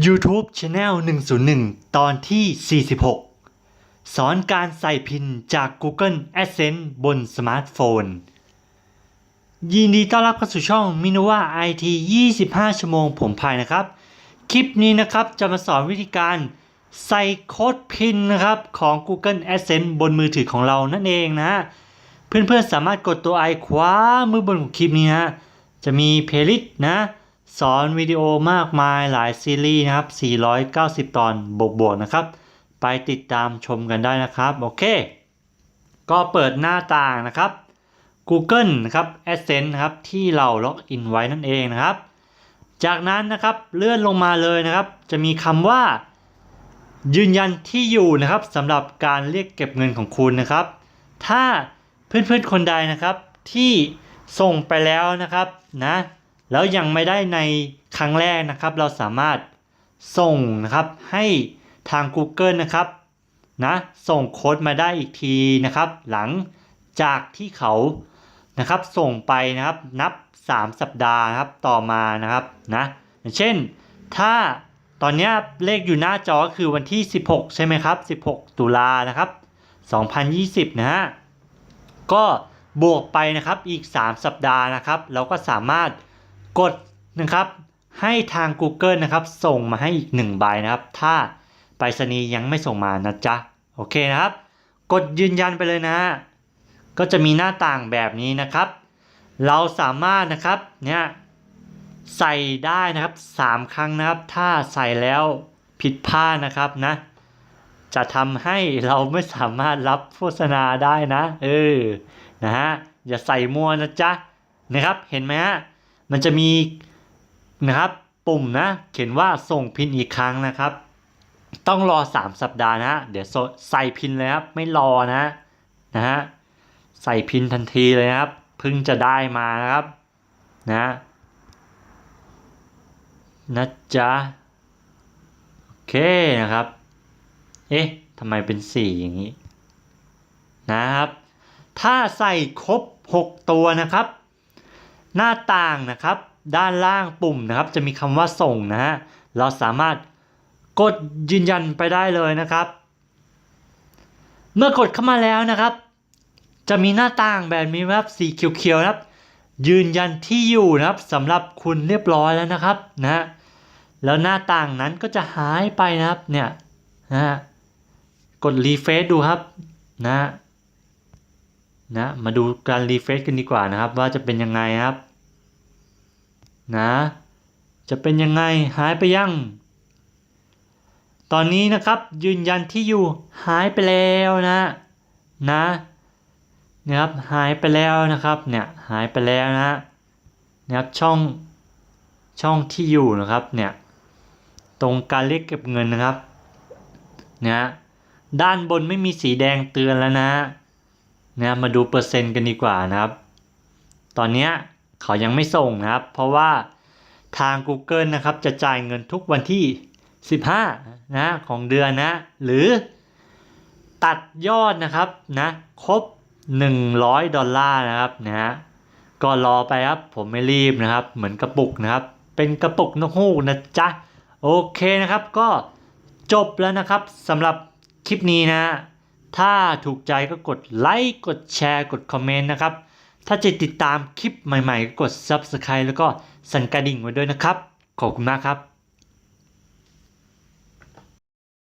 YouTube Channel 101 ตอนที่ 46 สอนการใส่พินจาก Google Adsense บนสมาร์ทโฟน ยินดีต้อนรับเข้าสู่ช่อง m i n o v a IT 25 ชั่วโมงผมพายนะครับ คลิปนี้นะครับจะมาสอนวิธีการใส่โค้ดพินนะครับของ Google Adsense บนมือถือของเรานั่นเองนะฮะเพื่อนๆสามารถกดตัวไอขวามือบนของคลิปนี้นะ จะมีเพลย์ลิสต์นะ สอนวิดีโอมากมายหลายซีรีส์นะครับ 490 ตอนบวกๆนะครับ ไปติดตามชมกันได้นะครับ โอเค ก็เปิดหน้าต่างนะครับ Google นะครับ Adsense นะครับที่เราล็อกอินไว้นั่นเองนะครับ จากนั้นนะครับเลื่อนลงมาเลยนะครับ จะมีคำว่า ยืนยันที่อยู่นะครับสำหรับการเรียกเก็บเงินของคุณนะครับ ถ้าเพื่อนๆคนใดนะครับที่ส่งไปแล้วนะครับนะ แล้วยังไม่ได้ในครั้งแรกนะครับ เราสามารถส่งนะครับให้ทาง Google นะครับนะส่งโค้ดมาได้อีกทีนะครับ หลังจากที่เขานะครับส่งไปนะครับนับ 3 สัปดาห์ครับต่อมานะครับนะอย่างเช่น ถ้าตอนนี้เลขอยู่หน้าจอก็คือวันที่ 16 ใช่ไหมครับ 16 ตุลานะครับ 2020 นะฮะก็บวกไปนะครับอีก 3 สัปดาห์นะครับ เราก็สามารถ กดนะครับให้ทาง Google นะครับส่งมาให้อีก1ใบนะครับ ถ้าไปรษณีย์ยังไม่ส่งมานะจ๊ะโอเคนะครับ กดยืนยันไปเลยนะฮะก็จะมีหน้าต่างแบบนี้นะครับ เราสามารถนะครับเนี่ยใส่ได้นะครับ 3 ครั้งนะครับ ถ้าใส่แล้วผิดพลาดนะครับนะจะทำให้เราไม่สามารถรับโฆษณาได้นะ เออนะฮะอย่าใส่มั่วนะจ๊ะนะครับเห็นไหมฮะ มันจะมีนะครับปุ่มนะเขียนว่าส่งพินอีกครั้งนะครับ ต้องรอ 3 สัปดาห์นะเดี๋ยวใส่พินเลยครับไม่รอนะนะฮะใส่พินทันทีเลยครับเพิ่งจะได้มานะครับนะนะจ๊ะโอเคนะครับ เอ๊ะทำไมเป็นสีอย่างนี้นะครับ ถ้าใส่ครบ 6 ตัวนะครับ หน้าต่างนะครับ ด้านล่างปุ่มนะครับ จะมีคำว่าส่งนะฮะเราสามารถกดยืนยันไปได้เลยนะครับ เมื่อกดเข้ามาแล้วนะครับ จะมีหน้าต่างแบบนี้ครับสีเขียวๆนะครับ ยืนยันที่อยู่นะครับสำหรับคุณเรียบร้อยแล้วนะครับนะฮะแล้วหน้าต่างนั้นก็จะหายไปนะครับเนี่ยนะฮะกดรีเฟซดูครับนะฮะ นะมาดูการรีเฟซกันดีกว่านะครับ ว่าจะเป็นยังไงครับนะจะเป็นยังไงหายไปยัง ตอนนี้นะครับยืนยันที่อยู่หายไปแล้วนะนะนะครับหายไปแล้วนะครับเนี่ยหายไปแล้วนะนะครับช่องช่องที่อยู่นะครับเนี่ยตรงการเรียกเก็บเงินนะครับนะด้านบนไม่มีสีแดงเตือนแล้วนะ นะมาดูเปอร์เซ็นต์กันดีกว่านะครับ ตอนนี้เขายังไม่ส่งนะครับ เพราะว่าทาง Google นะครับจะจ่ายเงินทุกวันที่ 15 นะของเดือนนะ หรือตัดยอดนะครับนะครบ 100 ดอลลาร์นะครับนะฮะก็รอไปครับผมไม่รีบนะครับ เหมือนกระปุกนะครับ เป็นกระปุกนกฮูกนะจ๊ะ โอเคนะครับก็จบแล้วนะครับสำหรับคลิปนี้นะ ถ้าถูกใจก็กดไลค์กดแชร์กดคอมเมนต์นะครับ ถ้าจะติดตามคลิปใหม่ๆ ก็กด Subscribe แล้วก็สั่นกระดิ่งไว้ด้วยนะครับ ขอบคุณมากครับ